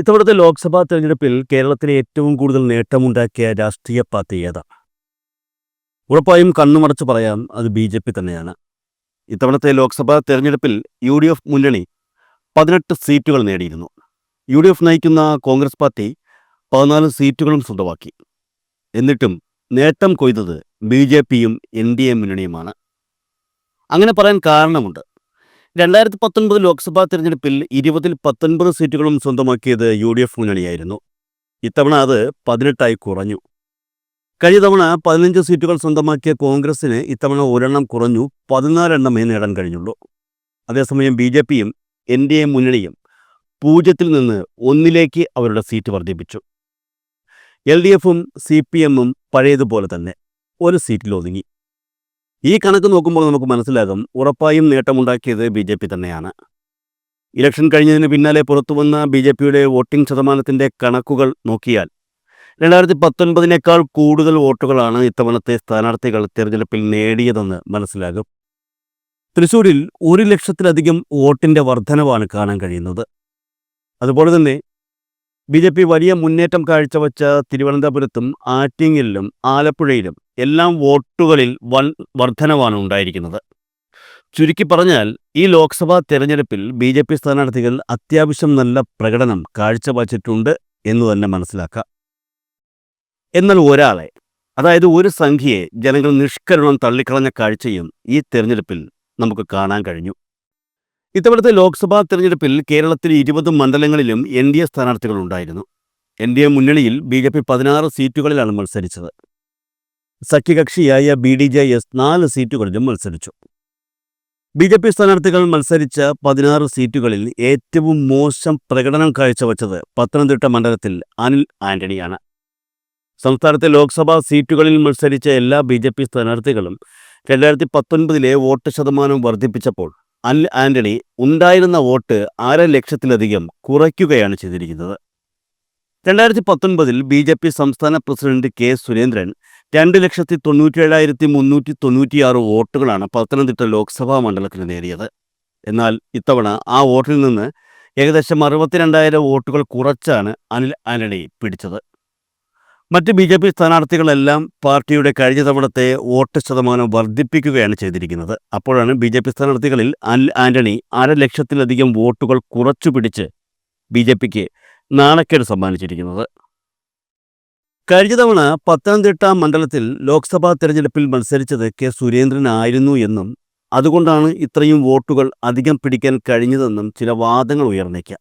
ഇത്തവണത്തെ ലോക്സഭാ തെരഞ്ഞെടുപ്പിൽ കേരളത്തിലെ ഏറ്റവും കൂടുതൽ നേട്ടമുണ്ടാക്കിയ രാഷ്ട്രീയ പാർട്ടി ഏതാണ് ഉറപ്പായും കണ്ണുമടച്ച് പറയാം അത് ബി ജെ പി തന്നെയാണ്. ഇത്തവണത്തെ ലോക്സഭാ തെരഞ്ഞെടുപ്പിൽ യു ഡി എഫ് മുന്നണി പതിനെട്ട് സീറ്റുകൾ നേടിയിരുന്നു. യു ഡി എഫ് നയിക്കുന്ന കോൺഗ്രസ് പാർട്ടി പതിനാല് സീറ്റുകളും സ്വന്തമാക്കി. എന്നിട്ടും നേട്ടം കൊയ്തത് ബി ജെ പിയും എൻ ഡി എ മുന്നണിയുമാണ്. അങ്ങനെ പറയാൻ കാരണമുണ്ട്. രണ്ടായിരത്തി പത്തൊൻപത് ലോക്സഭാ തെരഞ്ഞെടുപ്പിൽ ഇരുപതിൽ പത്തൊൻപത് സീറ്റുകളും സ്വന്തമാക്കിയത് യു ഡി എഫ് മുന്നണിയായിരുന്നു. ഇത്തവണ അത് പതിനെട്ടായി കുറഞ്ഞു. കഴിഞ്ഞ തവണ പതിനഞ്ച് സീറ്റുകൾ സ്വന്തമാക്കിയ കോൺഗ്രസിന് ഇത്തവണ ഒരെണ്ണം കുറഞ്ഞു പതിനാലെണ്ണമേ നേടാൻ കഴിഞ്ഞുള്ളൂ. അതേസമയം ബി ജെ പിയും എൻ ഡി എ മുന്നണിയും പൂജ്യത്തിൽ നിന്ന് ഒന്നിലേക്ക് അവരുടെ സീറ്റ് വർദ്ധിപ്പിച്ചു. എൽ ഡി എഫും സി പി എമ്മും പഴയതുപോലെ തന്നെ ഒരു സീറ്റിൽ ഒതുങ്ങി. ഈ കണക്ക് നോക്കുമ്പോൾ നമുക്ക് മനസ്സിലാകും ഉറപ്പായും നേട്ടമുണ്ടാക്കിയത് ബി ജെ പി തന്നെയാണ്. ഇലക്ഷൻ കഴിഞ്ഞതിന് പിന്നാലെ പുറത്തുവന്ന ബി ജെ പിയുടെ വോട്ടിംഗ് ശതമാനത്തിന്റെ കണക്കുകൾ നോക്കിയാൽ രണ്ടായിരത്തി പത്തൊൻപതിനേക്കാൾ കൂടുതൽ വോട്ടുകളാണ് ഇത്തവണത്തെ സ്ഥാനാർത്ഥികൾ തിരഞ്ഞെടുപ്പിൽ നേടിയതെന്ന് മനസ്സിലാകും. തൃശൂരിൽ ഒരു ലക്ഷത്തിലധികം വോട്ടിന്റെ വർധനവാണ് കാണാൻ കഴിയുന്നത്. അതുപോലെ തന്നെ ബി ജെ പി വലിയ മുന്നേറ്റം കാഴ്ചവെച്ച തിരുവനന്തപുരത്തും ആറ്റിങ്ങലിലും ആലപ്പുഴയിലും എല്ലാം വോട്ടുകളിൽ വൻ വർധനവാണ് ഉണ്ടായിരിക്കുന്നത്. ചുരുക്കി പറഞ്ഞാൽ ഈ ലോക്സഭാ തെരഞ്ഞെടുപ്പിൽ ബി ജെ പി സ്ഥാനാർത്ഥികൾ അത്യാവശ്യം നല്ല പ്രകടനം കാഴ്ചവച്ചിട്ടുണ്ട് എന്ന് തന്നെ മനസ്സിലാക്കാം. എന്നാൽ ഒരാളെ അതായത് ഒരു സംഖ്യയെ ജനങ്ങൾ നിഷ്കരണം തള്ളിക്കളഞ്ഞ കാഴ്ചയും ഈ തെരഞ്ഞെടുപ്പിൽ നമുക്ക് കാണാൻ കഴിഞ്ഞു. ഇത്തവണത്തെ ലോക്സഭാ തെരഞ്ഞെടുപ്പിൽ കേരളത്തിൽ ഇരുപത് മണ്ഡലങ്ങളിലും എൻ ഡി എ സ്ഥാനാർത്ഥികളുണ്ടായിരുന്നു. എൻ ഡി എ മുന്നണിയിൽ ബി ജെ പി പതിനാറ് സീറ്റുകളിലാണ് മത്സരിച്ചത്. സഖ്യകക്ഷിയായ ബി ഡി ജെ എസ് നാല് സീറ്റുകളിലും മത്സരിച്ചു. ബി ജെ പി സ്ഥാനാർത്ഥികൾ മത്സരിച്ച പതിനാറ് സീറ്റുകളിൽ ഏറ്റവും മോശം പ്രകടനം കാഴ്ചവെച്ചത് പത്തനംതിട്ട മണ്ഡലത്തിൽ അനിൽ ആന്റണിയാണ്. സംസ്ഥാനത്തെ ലോക്സഭാ സീറ്റുകളിൽ മത്സരിച്ച എല്ലാ ബി ജെ പി സ്ഥാനാർത്ഥികളും രണ്ടായിരത്തി പത്തൊൻപതിലെ വോട്ട് ശതമാനം വർദ്ധിപ്പിച്ചപ്പോൾ അനിൽ ആന്റണി ഉണ്ടായിരുന്ന വോട്ട് അര ലക്ഷത്തിലധികം കുറയ്ക്കുകയാണ് ചെയ്തിരിക്കുന്നത്. രണ്ടായിരത്തി പത്തൊൻപതിൽ ബി ജെ പി സംസ്ഥാന പ്രസിഡന്റ് കെ സുരേന്ദ്രൻ രണ്ട് ലക്ഷത്തി തൊണ്ണൂറ്റിയേഴായിരത്തി മുന്നൂറ്റി തൊണ്ണൂറ്റിയാറ് വോട്ടുകളാണ് പത്തനംതിട്ട ലോക്സഭാ മണ്ഡലത്തിന് നേടിയത്. എന്നാൽ ഇത്തവണ ആ വോട്ടിൽ നിന്ന് ഏകദേശം അറുപത്തിരണ്ടായിരം വോട്ടുകൾ കുറച്ചാണ് അനിൽ ആന്റണി പിടിച്ചത്. മറ്റ് ബി ജെ പി സ്ഥാനാർത്ഥികളെല്ലാം പാർട്ടിയുടെ കഴിഞ്ഞ തവണത്തെ വോട്ട് ശതമാനം വർദ്ധിപ്പിക്കുകയാണ് ചെയ്തിരിക്കുന്നത്. അപ്പോഴാണ് ബി ജെ പി സ്ഥാനാർത്ഥികളിൽ അൽ ആന്റണി അര ലക്ഷത്തിലധികം വോട്ടുകൾ കുറച്ചു പിടിച്ച് ബി ജെ പിക്ക് നാണക്കേട് സമ്മാനിച്ചിരിക്കുന്നത്. കഴിഞ്ഞ തവണ പത്തനംതിട്ട മണ്ഡലത്തിൽ ലോക്സഭാ തെരഞ്ഞെടുപ്പിൽ മത്സരിച്ചത് കെ സുരേന്ദ്രനായിരുന്നു എന്നും അതുകൊണ്ടാണ് ഇത്രയും വോട്ടുകൾ അധികം പിടിക്കാൻ കഴിഞ്ഞതെന്നും ചില വാദങ്ങൾ ഉയർന്നേക്കാം.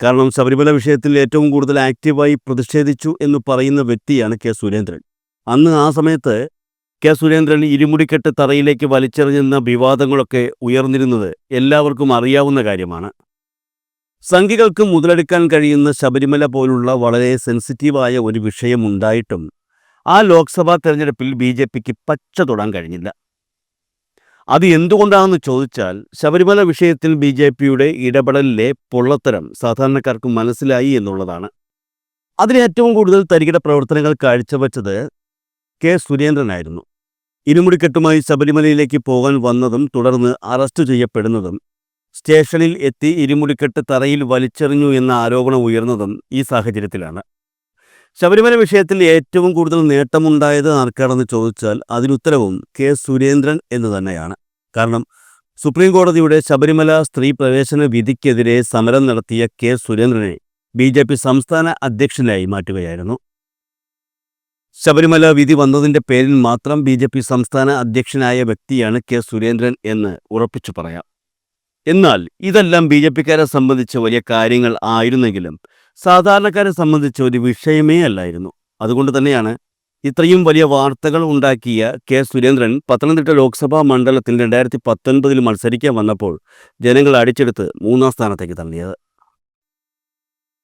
കാരണം ശബരിമല വിഷയത്തിൽ ഏറ്റവും കൂടുതൽ ആക്റ്റീവായി പ്രതിഷേധിച്ചു എന്ന് പറയുന്ന വ്യക്തിയാണ് കെ സുരേന്ദ്രൻ. അന്ന് ആ സമയത്ത് കെ സുരേന്ദ്രൻ ഇരുമുടിക്കെട്ട് തറയിലേക്ക് വലിച്ചെറിഞ്ഞെന്ന വിവാദങ്ങളൊക്കെ ഉയർന്നിരുന്നത് എല്ലാവർക്കും അറിയാവുന്ന കാര്യമാണ്. സംഘികൾക്ക് മുതലെടുക്കാൻ കഴിയുന്ന ശബരിമല പോലുള്ള വളരെ സെൻസിറ്റീവായ ഒരു വിഷയമുണ്ടായിട്ടും ആ ലോക്സഭാ തെരഞ്ഞെടുപ്പിൽ ബി ജെ പിക്ക് പച്ച തൊടാൻ കഴിഞ്ഞില്ല. അത് എന്തുകൊണ്ടാണെന്ന് ചോദിച്ചാൽ ശബരിമല വിഷയത്തിൽ ബി ജെ പിയുടെ ഇടപെടലിലെ പൊള്ളത്തരം സാധാരണക്കാർക്ക് മനസ്സിലായി എന്നുള്ളതാണ്. അതിന് ഏറ്റവും കൂടുതൽ തരികിട പ്രവർത്തനങ്ങൾ കാഴ്ചവെച്ചത് കെ സുരേന്ദ്രനായിരുന്നു. ഇരുമുടിക്കെട്ടുമായി ശബരിമലയിലേക്ക് പോകാൻ വന്നതും തുടർന്ന് അറസ്റ്റ് ചെയ്യപ്പെടുന്നതും സ്റ്റേഷനിൽ എത്തി ഇരുമുടിക്കെട്ട് തറയിൽ വലിച്ചെറിഞ്ഞു എന്ന ആരോപണം ഉയർന്നതും ഈ സാഹചര്യത്തിലാണ്. ശബരിമല വിഷയത്തിൽ ഏറ്റവും കൂടുതൽ നേട്ടമുണ്ടായത് ആർക്കാണെന്ന് ചോദിച്ചാൽ അതിനുത്തരവും കെ സുരേന്ദ്രൻ എന്ന് തന്നെയാണ്. കാരണം സുപ്രീം കോടതിയുടെ ശബരിമല സ്ത്രീ പ്രവേശന വിധിക്കെതിരെ സമരം നടത്തിയ കെ. സുരേന്ദ്രനെ ബി ജെ പി സംസ്ഥാന അധ്യക്ഷനായി മാറ്റുകയായിരുന്നു. ശബരിമല വിധി വന്നതിന്റെ പേരിൽ മാത്രം ബി ജെ പി സംസ്ഥാന അധ്യക്ഷനായ വ്യക്തിയാണ് കെ. സുരേന്ദ്രൻ എന്ന് ഉറപ്പിച്ചു പറയാം. എന്നാൽ ഇതെല്ലാം ബി ജെ പിക്കാരെ സംബന്ധിച്ച് വലിയ കാര്യങ്ങൾ ആയിരുന്നെങ്കിലും സാധാരണക്കാരെ സംബന്ധിച്ച ഒരു വിഷയമേ അല്ലായിരുന്നു. അതുകൊണ്ട് തന്നെയാണ് ഇത്രയും വലിയ വാർത്തകൾ ഉണ്ടാക്കിയ കെ. സുരേന്ദ്രൻ പത്തനംതിട്ട ലോക്സഭാ മണ്ഡലത്തിൽ രണ്ടായിരത്തി പത്തൊൻപതിൽ മത്സരിക്കാൻ വന്നപ്പോൾ ജനങ്ങൾ അടിച്ചെടുത്ത് മൂന്നാം സ്ഥാനത്തേക്ക് തള്ളിയത്.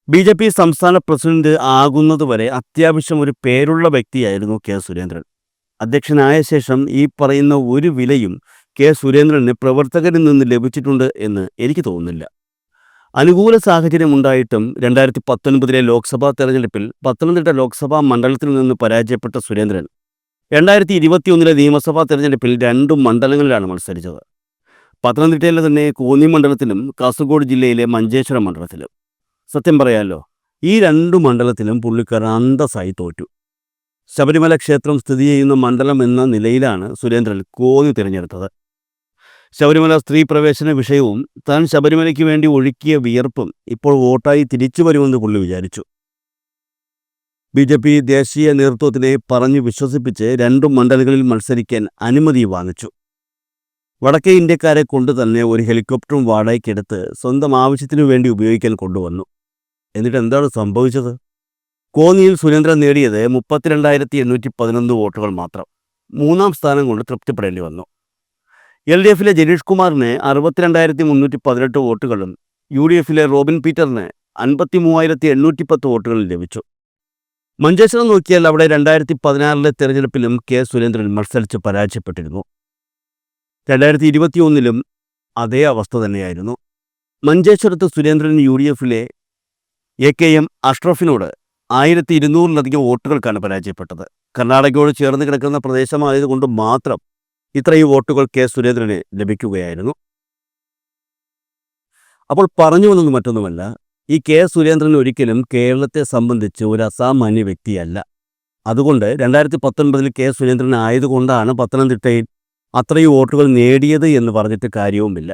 ബി. ജെ. പി സംസ്ഥാന പ്രസിഡന്റ് ആകുന്നതുവരെ അത്യാവശ്യം ഒരു പേരുള്ള വ്യക്തിയായിരുന്നു കെ. സുരേന്ദ്രൻ. അധ്യക്ഷനായ ശേഷം ഈ പറയുന്ന ഒരു വിലയും കെ. സുരേന്ദ്രന് പ്രവർത്തകരിൽ നിന്ന് ലഭിച്ചിട്ടുണ്ട് എന്ന് എനിക്ക് തോന്നുന്നില്ല. അനുകൂല സാഹചര്യം ഉണ്ടായിട്ടും രണ്ടായിരത്തി പത്തൊൻപതിലെ ലോക്സഭാ തെരഞ്ഞെടുപ്പിൽ പത്തനംതിട്ട ലോക്സഭാ മണ്ഡലത്തിൽ നിന്ന് പരാജയപ്പെട്ട സുരേന്ദ്രൻ. രണ്ടായിരത്തി ഇരുപത്തിയൊന്നിലെ നിയമസഭാ തെരഞ്ഞെടുപ്പിൽ രണ്ടു മണ്ഡലങ്ങളിലാണ് മത്സരിച്ചത്. പത്തനംതിട്ടയിലെ തന്നെ കോന്നി മണ്ഡലത്തിലും കാസർഗോഡ് ജില്ലയിലെ മഞ്ചേശ്വരം മണ്ഡലത്തിലും. സത്യം പറയാമല്ലോ ഈ രണ്ടു മണ്ഡലത്തിലും പുള്ളിക്കാരൻ അന്തസ്സായി തോറ്റു. ശബരിമല ക്ഷേത്രം സ്ഥിതി ചെയ്യുന്ന മണ്ഡലം എന്ന നിലയിലാണ് സുരേന്ദ്രൻ കോന്നി തിരഞ്ഞെടുത്തത്. ശബരിമല സ്ത്രീ പ്രവേശന വിഷയവും താൻ ശബരിമലയ്ക്ക് വേണ്ടി ഒഴുക്കിയ വിയർപ്പും ഇപ്പോൾ വോട്ടായി തിരിച്ചു വരുമെന്ന് പുള്ളി വിചാരിച്ചു. ബി ജെ പി ദേശീയ നേതൃത്വത്തിനെ പറഞ്ഞു വിശ്വസിപ്പിച്ച് രണ്ടു മണ്ഡലങ്ങളിൽ മത്സരിക്കാൻ അനുമതി വാങ്ങിച്ചു. വടക്കേ ഇന്ത്യക്കാരെ കൊണ്ട് തന്നെ ഒരു ഹെലികോപ്റ്ററും വാടകയ്ക്കെടുത്ത് സ്വന്തം ആവശ്യത്തിനു വേണ്ടി ഉപയോഗിക്കാൻ കൊണ്ടുവന്നു. എന്നിട്ട് എന്താണ് സംഭവിച്ചത്? കോന്നിയിൽ സുരേന്ദ്രൻ നേടിയത് മുപ്പത്തിരണ്ടായിരത്തി എണ്ണൂറ്റി പതിനൊന്ന് വോട്ടുകൾ മാത്രം. മൂന്നാം സ്ഥാനം കൊണ്ട് തൃപ്തിപ്പെടേണ്ടി വന്നു. എൽ ഡി എഫിലെ ജനീഷ് കുമാറിന് അറുപത്തിരണ്ടായിരത്തി മുന്നൂറ്റി പതിനെട്ട് വോട്ടുകളും യു ഡി എഫിലെ റോബിൻ പീറ്ററിന് അൻപത്തി മൂവായിരത്തി എണ്ണൂറ്റി പത്ത് വോട്ടുകളും ലഭിച്ചു. മഞ്ചേശ്വരം നോക്കിയാൽ അവിടെ രണ്ടായിരത്തി പതിനാറിലെ തെരഞ്ഞെടുപ്പിലും കെ സുരേന്ദ്രൻ മത്സരിച്ച് പരാജയപ്പെട്ടിരുന്നു. രണ്ടായിരത്തി ഇരുപത്തിയൊന്നിലും അതേ അവസ്ഥ തന്നെയായിരുന്നു. മഞ്ചേശ്വരത്ത് സുരേന്ദ്രൻ യു ഡി എഫിലെ എ കെ എം അഷ്റഫിനോട് ആയിരത്തി ഇരുന്നൂറിലധികം വോട്ടുകൾക്കാണ് പരാജയപ്പെട്ടത്. കർണാടകയോട് ചേർന്ന് കിടക്കുന്ന പ്രദേശമായതുകൊണ്ട് മാത്രം ഇത്രയും വോട്ടുകൾ കെ സുരേന്ദ്രന് ലഭിക്കുകയായിരുന്നു. അപ്പോൾ പറഞ്ഞു വന്നത് മറ്റൊന്നുമല്ല ഈ കെ സുരേന്ദ്രൻ ഒരിക്കലും കേരളത്തെ സംബന്ധിച്ച് ഒരു അസാമാന്യ വ്യക്തിയല്ല. അതുകൊണ്ട് രണ്ടായിരത്തി പത്തൊൻപതിൽ കെ സുരേന്ദ്രൻ ആയതുകൊണ്ടാണ് പത്തനംതിട്ടയിൽ അത്രയും വോട്ടുകൾ നേടിയത് എന്ന് പറഞ്ഞിട്ട് കാര്യവുമില്ല.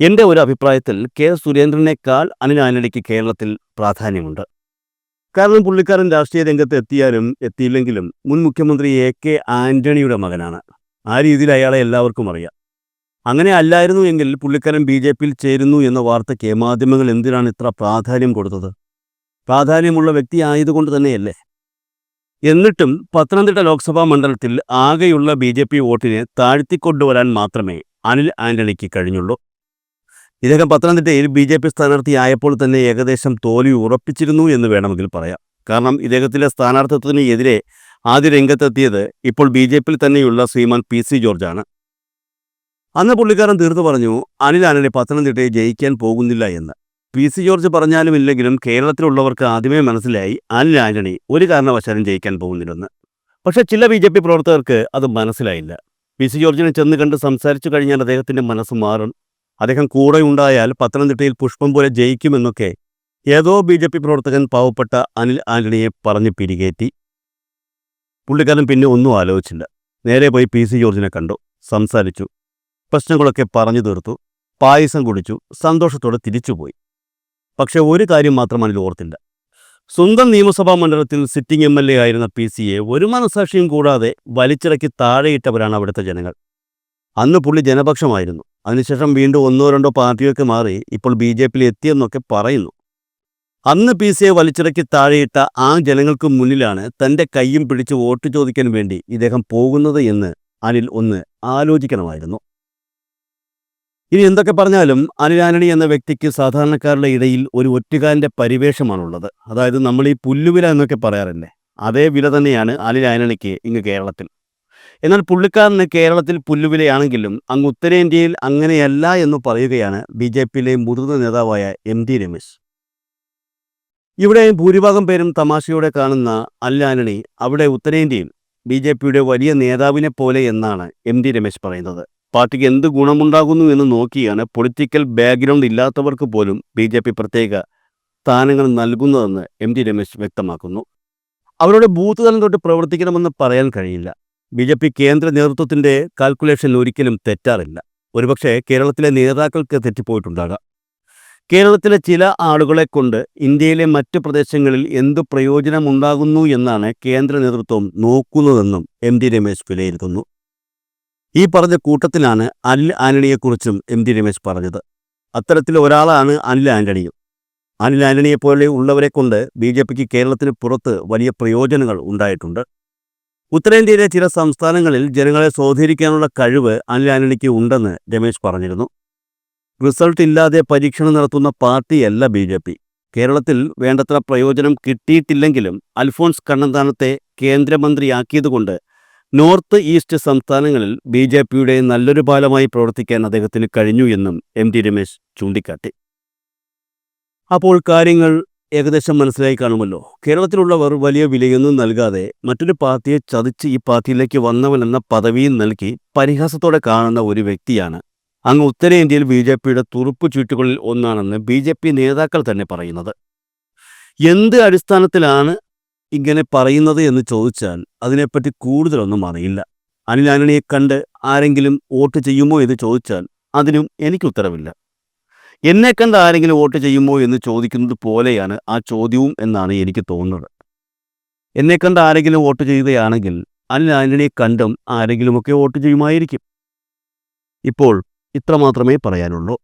എന്റെ ഒരു അഭിപ്രായത്തിൽ കെ സുരേന്ദ്രനേക്കാൾ അനിലാനടിക്ക് കേരളത്തിൽ പ്രാധാന്യമുണ്ട്. കാരണം പുള്ളിക്കാരൻ രാഷ്ട്രീയ രംഗത്ത് എത്തിയാലും എത്തിയില്ലെങ്കിലും മുൻ മുഖ്യമന്ത്രി എ കെ ആന്റണിയുടെ മകനാണ്. ആ രീതിയിൽ അയാളെ എല്ലാവർക്കും അറിയാം. അങ്ങനെ അല്ലായിരുന്നു എങ്കിൽ പുള്ളിക്കാരൻ ബി ജെ പിയിൽ ചേരുന്നു എന്ന വാർത്തയ്ക്ക് മാധ്യമങ്ങൾ എന്തിനാണ് ഇത്ര പ്രാധാന്യം കൊടുത്തത്? പ്രാധാന്യമുള്ള വ്യക്തി ആയതുകൊണ്ട് തന്നെയല്ലേ? എന്നിട്ടും പത്തനംതിട്ട ലോക്സഭാ മണ്ഡലത്തിൽ ആകെയുള്ള ബി ജെ പി വോട്ടിനെ താഴ്ത്തിക്കൊണ്ടുവരാൻ മാത്രമേ അനിൽ ആന്റണിക്ക് കഴിഞ്ഞുള്ളൂ. ഇദ്ദേഹം പത്തനംതിട്ടയിൽ ബി ജെ പി സ്ഥാനാർത്ഥിയായപ്പോൾ തന്നെ ഏകദേശം തോൽവി ഉറപ്പിച്ചിരുന്നു എന്ന് വേണമെങ്കിൽ പറയാം. കാരണം ഇദ്ദേഹത്തിലെ സ്ഥാനാർത്ഥിത്വത്തിന് എതിരെ ആദ്യ രംഗത്തെത്തിയത് ഇപ്പോൾ ബി ജെ പിയിൽ തന്നെയുള്ള ശ്രീമാൻ പി സി ജോർജാണ്. അന്ന് പുള്ളിക്കാരൻ തീർത്തു പറഞ്ഞു അനിൽ ആനനെ പത്തനംതിട്ടയെ ജയിക്കാൻ പോകുന്നില്ല എന്ന്. പി സി ജോർജ് പറഞ്ഞാലും ഇല്ലെങ്കിലും കേരളത്തിലുള്ളവർക്ക് ആദ്യമേ മനസ്സിലായി അനിൽ ആന്റണി ഒരു കാരണവശാലും ജയിക്കാൻ പോകുന്നില്ലെന്ന്. പക്ഷേ ചില ബി ജെ പി പ്രവർത്തകർക്ക് അത് മനസ്സിലായില്ല. പി സി ജോർജിനെ ചെന്ന് കണ്ട് സംസാരിച്ചു കഴിഞ്ഞാൽ അദ്ദേഹത്തിന്റെ മനസ്സ് മാറും. അദ്ദേഹം കൂടെ ഉണ്ടായാൽ പത്തനംതിട്ടയിൽ പുഷ്പം പോലെ ജയിക്കുമെന്നൊക്കെ ഏതോ ബി ജെ പി പ്രവർത്തകൻ പാവപ്പെട്ട അനിൽ ആന്റണിയെ പറഞ്ഞ് പിരികേറ്റി പുള്ളിക്കാരൻ പിന്നെ ഒന്നും ആലോചിച്ചില്ല. നേരെ പോയി പി സി ജോർജിനെ കണ്ടു സംസാരിച്ചു പ്രശ്നങ്ങളൊക്കെ പറഞ്ഞു തീർത്തു പായസം കുടിച്ചു സന്തോഷത്തോടെ തിരിച്ചുപോയി. പക്ഷെ ഒരു കാര്യം മാത്രം അതിൽ ഓർത്തില്ല. സ്വന്തം നിയമസഭാ മണ്ഡലത്തിൽ സിറ്റിംഗ് എം എൽ എ ആയിരുന്ന പി സിയെ ഒരു മനസാക്ഷിയും കൂടാതെ വലിച്ചിറക്കി താഴെയിട്ടവരാണ് അവിടുത്തെ ജനങ്ങൾ. അന്ന് പുള്ളി ജനപക്ഷമായിരുന്നു. അതിനുശേഷം വീണ്ടും ഒന്നോ രണ്ടോ പാർട്ടിയൊക്കെ മാറി ഇപ്പോൾ ബി ജെ പിയിൽ എത്തിയെന്നൊക്കെ പറയുന്നു. അന്ന് പി സിയെ വലിച്ചിറക്കി താഴെയിട്ട ആ ജനങ്ങൾക്ക് മുന്നിലാണ് തന്റെ കൈയും പിടിച്ച് വോട്ട് ചോദിക്കാൻ വേണ്ടി ഇദ്ദേഹം പോകുന്നത് എന്ന് അനിൽ ഒന്ന് ആലോചിക്കണമായിരുന്നു. ഇനി എന്തൊക്കെ പറഞ്ഞാലും അനിൽ ആന്റണി എന്ന വ്യക്തിക്ക് സാധാരണക്കാരുടെ ഇടയിൽ ഒരു ഒറ്റുകാലിന്റെ പരിവേഷമാണുള്ളത്. അതായത് നമ്മൾ ഈ പുല്ലുവില എന്നൊക്കെ പറയാറില്ലേ? അതേ വില തന്നെയാണ് അനിൽ ആന്റണിക്ക് ഇങ്ങ് കേരളത്തിൽ. എന്നാൽ പുള്ളിക്കാരന് കേരളത്തിൽ പുല്ലുവിലയാണെങ്കിലും അങ്ങ് ഉത്തരേന്ത്യയിൽ അങ്ങനെയല്ല എന്ന് പറയുകയാണ് ബി ജെ പിയിലെ മുതിർന്ന നേതാവായ എം ടി രമേശ്. ഇവിടെ ഭൂരിഭാഗം പേരും തമാശയോടെ കാണുന്ന അല്ലാനണി അവിടെ ഉത്തരേന്ത്യയിൽ ബി ജെ പിയുടെ വലിയ നേതാവിനെ പോലെ എന്നാണ് എം ടി രമേശ് പറയുന്നത്. പാർട്ടിക്ക് എന്ത് ഗുണമുണ്ടാകുന്നു എന്ന് നോക്കിയാണ് പൊളിറ്റിക്കൽ ബാക്ക്ഗ്രൗണ്ട് ഇല്ലാത്തവർക്ക് പോലും ബി ജെ പി പ്രത്യേക സ്ഥാനങ്ങൾ നൽകുന്നതെന്ന് എം ടി രമേശ് വ്യക്തമാക്കുന്നു. അവരുടെ ബൂത്ത് തലം തൊട്ട് പ്രവർത്തിക്കണമെന്ന് പറയാൻ കഴിയില്ല. ബി ജെ പി കേന്ദ്ര നേതൃത്വത്തിന്റെ കാൽക്കുലേഷൻ ഒരിക്കലും തെറ്റാറില്ല. ഒരുപക്ഷെ കേരളത്തിലെ നേതാക്കൾക്ക് തെറ്റിപ്പോയിട്ടുണ്ടാകാം. കേരളത്തിലെ ചില ആളുകളെ കൊണ്ട് ഇന്ത്യയിലെ മറ്റ് പ്രദേശങ്ങളിൽ എന്ത് പ്രയോജനമുണ്ടാകുന്നു എന്നാണ് കേന്ദ്ര നേതൃത്വം നോക്കുന്നതെന്നും എം ടി രമേശ് വിലയിരുത്തുന്നു. ഈ പറഞ്ഞ കൂട്ടത്തിലാണ് അൽ ആന്റണിയെക്കുറിച്ചും എം ടി രമേശ് പറഞ്ഞത്. അത്തരത്തിൽ ഒരാളാണ് അനിൽ ആന്റണിയും അനിൽ ആന്റണിയെ പോലെ ഉള്ളവരെ കൊണ്ട് ബി ജെ പിക്ക് കേരളത്തിന് പുറത്ത് വലിയ പ്രയോജനങ്ങൾ ഉണ്ടായിട്ടുണ്ട്. ഉത്തരേന്ത്യയിലെ ചില സംസ്ഥാനങ്ങളിൽ ജനങ്ങളെ സ്വാധീനിക്കാനുള്ള കഴിവ് അനിൽ ആന്റണിക്ക് ഉണ്ടെന്ന് രമേശ് പറഞ്ഞിരുന്നു. റിസൾട്ട് ഇല്ലാതെ പരീക്ഷണം നടത്തുന്ന പാർട്ടിയല്ല ബി ജെ പി. കേരളത്തിൽ വേണ്ടത്ര പ്രയോജനം കിട്ടിയിട്ടില്ലെങ്കിലും അൽഫോൺസ് കണ്ണന്താനത്തെ കേന്ദ്രമന്ത്രിയാക്കിയതുകൊണ്ട് നോർത്ത് ഈസ്റ്റ് സംസ്ഥാനങ്ങളിൽ ബി ജെ പിയുടെ നല്ലൊരു പാലമായി പ്രവർത്തിക്കാൻ അദ്ദേഹത്തിന് കഴിഞ്ഞു എന്നും എം ടി രമേശ് ചൂണ്ടിക്കാട്ടി. അപ്പോൾ കാര്യങ്ങൾ ഏകദേശം മനസ്സിലായി കാണുമല്ലോ. കേരളത്തിലുള്ളവർ വലിയ വിലയൊന്നും നൽകാതെ മറ്റൊരു പാർട്ടിയെ ചതിച്ച് ഈ പാർട്ടിയിലേക്ക് വന്നവനെന്ന പദവിയും നൽകി പരിഹാസത്തോടെ കാണുന്ന ഒരു വ്യക്തിയാണ് അങ്ങ് ഉത്തരേന്ത്യയിൽ ബി ജെ പിയുടെ തുറുപ്പ് ചീട്ടുകളിൽ ഒന്നാണെന്ന് ബി ജെ പി നേതാക്കൾ തന്നെ പറയുന്നത്. എന്ത് അടിസ്ഥാനത്തിലാണ് ഇങ്ങനെ പറയുന്നത് എന്ന് ചോദിച്ചാൽ അതിനെപ്പറ്റി കൂടുതലൊന്നും അറിയില്ല. അനിൽ ആന്റണിയെ കണ്ട് ആരെങ്കിലും വോട്ട് ചെയ്യുമോ എന്ന് ചോദിച്ചാൽ അതിനും എനിക്ക് ഉത്തരവില്ല. എന്നെ കണ്ട് ആരെങ്കിലും വോട്ട് ചെയ്യുമോ എന്ന് ചോദിക്കുന്നത് പോലെയാണ് ആ ചോദ്യവും എന്നാണ് എനിക്ക് തോന്നുന്നത്. എന്നെ കണ്ട് ആരെങ്കിലും വോട്ട് ചെയ്യുകയാണെങ്കിൽ അനിൽ ആന്റണിയെ കണ്ടും ആരെങ്കിലുമൊക്കെ വോട്ട് ചെയ്യുമായിരിക്കും. ഇപ്പോൾ ഇത്ര മാത്രമേ പറയാനുള്ളൂ.